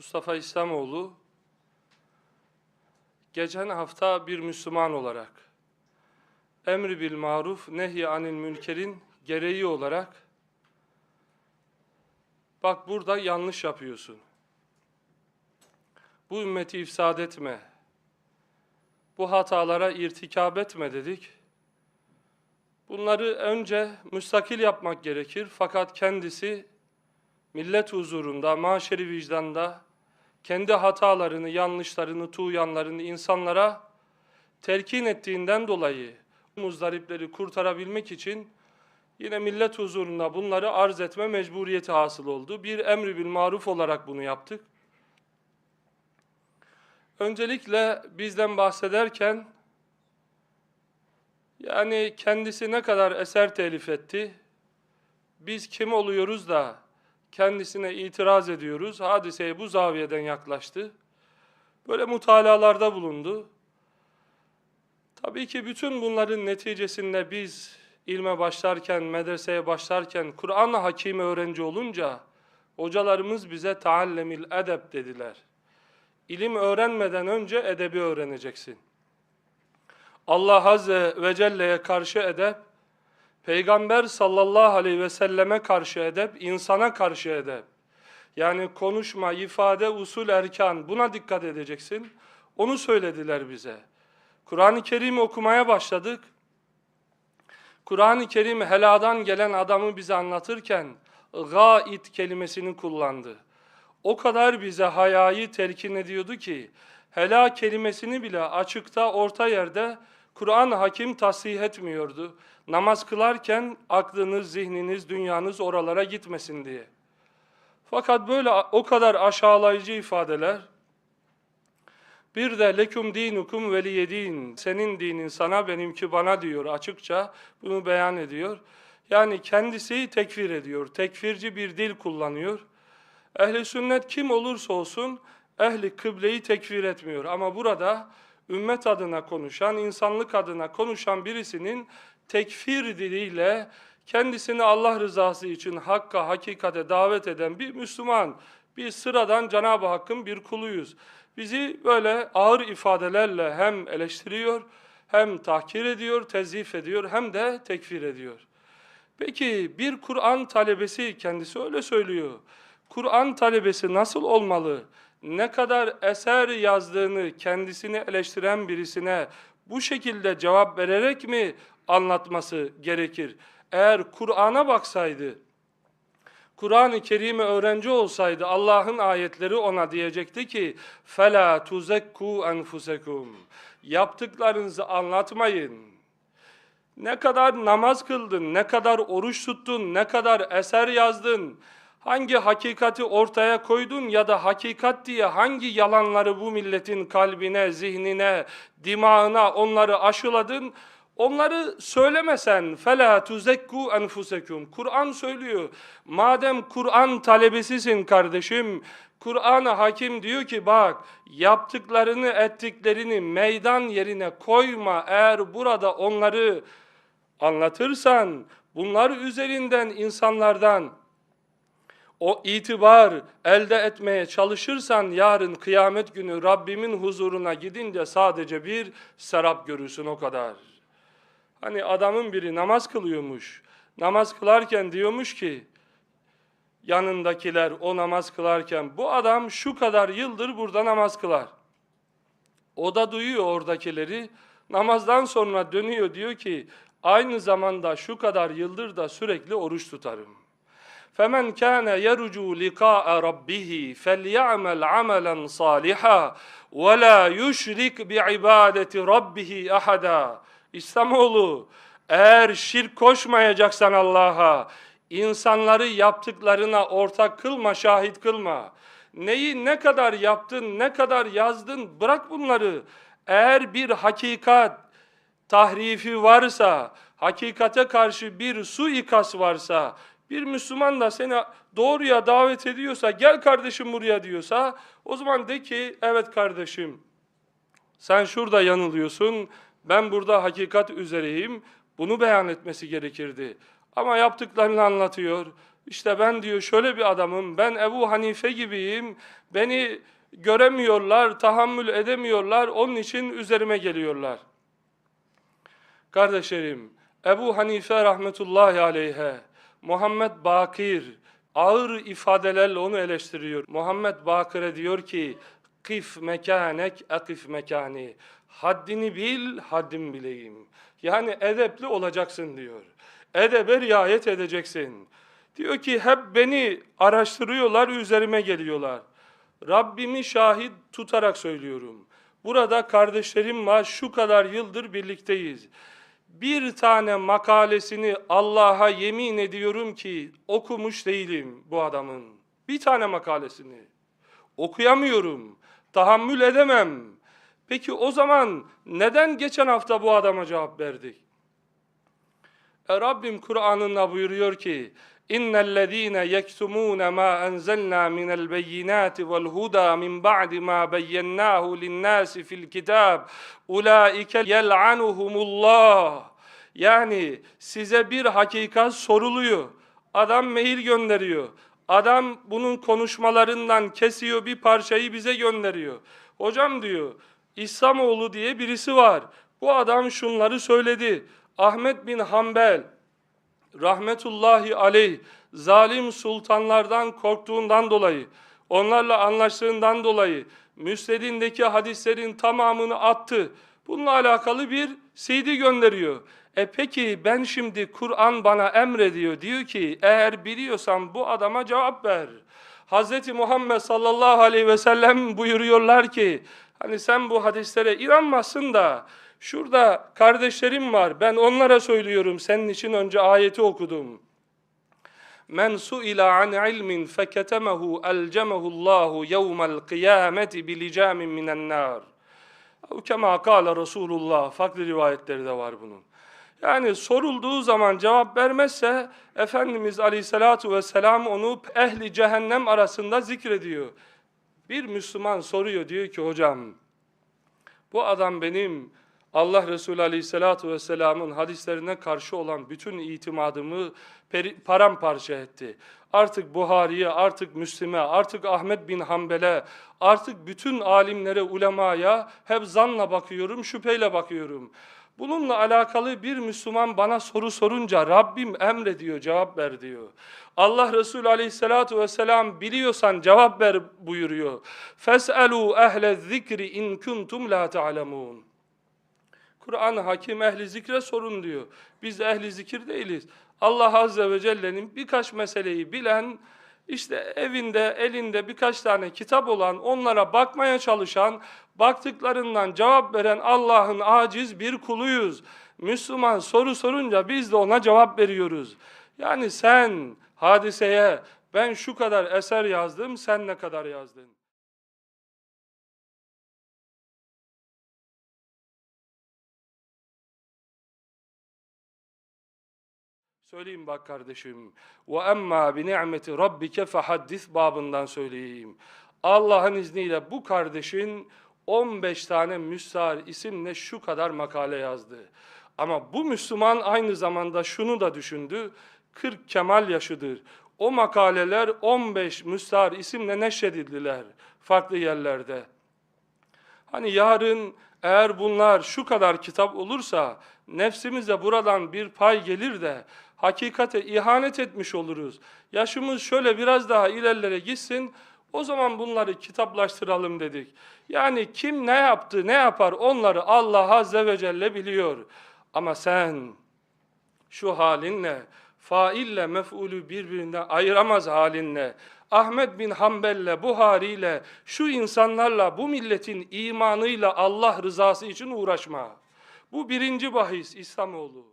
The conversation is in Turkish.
Mustafa İslamoğlu geçen hafta bir Müslüman olarak emri bil maruf nehy anil münkerin gereği olarak bak burada yanlış yapıyorsun. Bu ümmeti ifsad etme. Bu hatalara irtikab etme dedik. Bunları önce müstakil yapmak gerekir fakat kendisi millet huzurunda, maşeri vicdanda kendi hatalarını, yanlışlarını, tuğyanlarını insanlara telkin ettiğinden dolayı muzdaripleri kurtarabilmek için yine millet huzurunda bunları arz etme mecburiyeti hasıl oldu. Bir emri bil maruf olarak bunu yaptık. Öncelikle bizden bahsederken yani kendisi ne kadar eser telif etti, biz kim oluyoruz da kendisine itiraz ediyoruz. Hadiseye bu zaviyeden yaklaştı. Böyle mutalalarda bulundu. Tabii ki bütün bunların neticesinde biz ilme başlarken, medreseye başlarken, Kur'an-ı Hakim öğrenci olunca hocalarımız bize taallemil edep dediler. İlim öğrenmeden önce edebi öğreneceksin. Allah Azze ve Celle'ye karşı edep, Peygamber sallallahu aleyhi ve selleme karşı edep, insana karşı edep. Yani konuşma, ifade, usul, erkan buna dikkat edeceksin. Onu söylediler bize. Kur'an-ı Kerim okumaya başladık. Kur'an-ı Kerim heladan gelen adamı bize anlatırken gait kelimesini kullandı. O kadar bize hayayı telkin ediyordu ki hela kelimesini bile açıkta orta yerde Kur'an hakim tasih etmiyordu. Namaz kılarken aklınız, zihniniz, dünyanız oralara gitmesin diye. Fakat böyle o kadar aşağılayıcı ifadeler, bir de leküm dinukum veliyedin, senin dinin sana benimki bana diyor açıkça bunu beyan ediyor. Yani kendisi tekfir ediyor, tekfirci bir dil kullanıyor. Ehli sünnet kim olursa olsun ehli kıbleyi tekfir etmiyor ama burada ümmet adına konuşan, insanlık adına konuşan birisinin tekfir diliyle kendisini Allah rızası için hakka, hakikate davet eden bir Müslüman, bir sıradan Cenab-ı Hakk'ın bir kuluyuz. Bizi böyle ağır ifadelerle hem eleştiriyor, hem tahkir ediyor, tezif ediyor, hem de tekfir ediyor. Peki bir Kur'an talebesi kendisi öyle söylüyor. Kur'an talebesi nasıl olmalı? Ne kadar eser yazdığını kendisini eleştiren birisine bu şekilde cevap vererek mi anlatması gerekir? Eğer Kur'an'a baksaydı, Kur'an-ı Kerim'i öğrenci olsaydı Allah'ın ayetleri ona diyecekti ki فَلَا تُزَكُّوا أَنْفُسَكُمْ Yaptıklarınızı anlatmayın. Ne kadar namaz kıldın, ne kadar oruç tuttun, ne kadar eser yazdın, hangi hakikati ortaya koydun ya da hakikat diye hangi yalanları bu milletin kalbine, zihnine, dimağına onları aşıladın? Onları söylemesen fela tuzekku enfusekum. Kur'an söylüyor. Madem Kur'an talebesisin kardeşim, Kur'an hakim diyor ki bak yaptıklarını ettiklerini meydan yerine koyma. Eğer burada onları anlatırsan bunlar üzerinden insanlardan o itibar elde etmeye çalışırsan yarın kıyamet günü Rabbimin huzuruna gidince sadece bir serap görürsün o kadar. Hani adamın biri namaz kılıyormuş. Namaz kılarken diyormuş ki yanındakiler o namaz kılarken bu adam şu kadar yıldır burada namaz kılar. O da duyuyor oradakileri. Namazdan sonra dönüyor diyor ki aynı zamanda şu kadar yıldır da sürekli oruç tutarım. فَمَنْ كَانَ يَرُجُوا لِقَاءَ رَبِّهِ فَلْيَعْمَلْ عَمَلًا صَالِحًا وَلَا يُشْرِكْ بِعِبَادَةِ رَبِّهِ أَحَدًا İslamoğlu, eğer şirk koşmayacaksan Allah'a, insanları yaptıklarına ortak kılma, şahit kılma. Neyi ne kadar yaptın, ne kadar yazdın, bırak bunları. Eğer bir hakikat, tahrifi varsa, hakikate karşı bir suikas varsa, bir Müslüman da seni doğruya davet ediyorsa, gel kardeşim buraya diyorsa, o zaman de ki, evet kardeşim, sen şurada yanılıyorsun, ben burada hakikat üzereyim, bunu beyan etmesi gerekirdi. Ama yaptıklarını anlatıyor, İşte ben diyor şöyle bir adamım, ben Ebu Hanife gibiyim, beni göremiyorlar, tahammül edemiyorlar, onun için üzerime geliyorlar. Kardeşlerim, Ebu Hanife rahmetullahi aleyhe, Muhammed Bakir, ağır ifadelerle onu eleştiriyor. Muhammed Bakir'e diyor ki, Kif mekanek, akif mekani. Haddini bil, haddim bileyim. Yani edepli olacaksın diyor. Edebe riayet edeceksin. Diyor ki hep beni araştırıyorlar, üzerime geliyorlar. Rabbimi şahit tutarak söylüyorum. Burada kardeşlerim var, şu kadar yıldır birlikteyiz. Bir tane makalesini Allah'a yemin ediyorum ki okumuş değilim bu adamın. Bir tane makalesini. Okuyamıyorum, tahammül edemem. Peki o zaman neden geçen hafta bu adama cevap verdik? E Rabbim Kur'an'ında buyuruyor ki اِنَّ الَّذ۪ينَ يَكْتُمُونَ مَا أَنْزَلْنَا مِنَ الْبَيِّنَاتِ وَالْهُدَى مِنْ بَعْدِ مَا بَيَّنَّاهُ لِلنَّاسِ فِي الْكِتَابِ اُولَٰئِكَ يَلْعَنُهُمُ اللّٰهِ Yani size bir hakikat soruluyor. Adam mail gönderiyor. Adam bunun konuşmalarından kesiyor bir parçayı bize gönderiyor. Hocam diyor, İslamoğlu diye birisi var. Bu adam şunları söyledi. Ahmet bin Hanbel, rahmetullahi aleyh, zalim sultanlardan korktuğundan dolayı, onlarla anlaştığından dolayı, müsnedindeki hadislerin tamamını attı. Bununla alakalı bir CD gönderiyor. E peki ben şimdi Kur'an bana emrediyor. Diyor ki eğer biliyorsan bu adama cevap ver. Hz. Muhammed sallallahu aleyhi ve sellem buyuruyorlar ki hani sen bu hadislere inanmazsın da şurada kardeşlerim var ben onlara söylüyorum senin için önce ayeti okudum. Men suila an ilmin feketemehu elcemehu Allahu yevmel kıyameti bilicamin minen nar. Kema kâle Resulullah. Farklı rivayetleri de var bunun. Yani sorulduğu zaman cevap vermezse Efendimiz Aleyhisselatü Vesselam onu ehli cehennem arasında zikrediyor. Bir Müslüman soruyor diyor ki hocam bu adam benim Allah Resulü Aleyhisselatü Vesselam'ın hadislerine karşı olan bütün itimadımı peri- paramparça etti. Artık Buhari'ye, artık Müslim'e, artık Ahmet bin Hanbel'e, artık bütün alimlere, ulemaya hep zanla bakıyorum, şüpheyle bakıyorum. Bununla alakalı bir Müslüman bana soru sorunca Rabbim emrediyor, cevap ver diyor. Allah Resulü aleyhissalatu vesselam biliyorsan cevap ver buyuruyor. فَاسْأَلُوا اَهْلَ الذِّكْرِ اِنْ كُنْتُمْ لَا تَعْلَمُونَ Kur'an hakim ehli zikre sorun diyor. Biz ehli zikir değiliz. Allah Azze ve Celle'nin birkaç meseleyi bilen, işte evinde, elinde birkaç tane kitap olan, onlara bakmaya çalışan, baktıklarından cevap veren Allah'ın aciz bir kuluyuz. Müslüman soru sorunca biz de ona cevap veriyoruz. Yani sen hadiseye ben şu kadar eser yazdım, sen ne kadar yazdın? Söyleyeyim bak kardeşim. Ve emma bi ni'meti rabbike fehaddis babından söyleyeyim. Allah'ın izniyle bu kardeşin 15 tane müstahar isimle şu kadar makale yazdı. Ama bu Müslüman aynı zamanda şunu da düşündü. 40 kemal yaşıdır. O makaleler 15 müstahar isimle neşredildiler farklı yerlerde. Hani yarın eğer bunlar şu kadar kitap olursa nefsimize buradan bir pay gelir de hakikate ihanet etmiş oluruz. Yaşımız şöyle biraz daha ilerlere gitsin o zaman bunları kitaplaştıralım dedik. Yani kim ne yaptı ne yapar onları Allah Azze ve Celle biliyor. Ama sen şu halinle faille mef'ulü birbirinden ayıramaz halinle Ahmet bin Hanbel'le, Buhari'yle, şu insanlarla, bu milletin imanıyla Allah rızası için uğraşma. Bu birinci bahis İslamoğlu.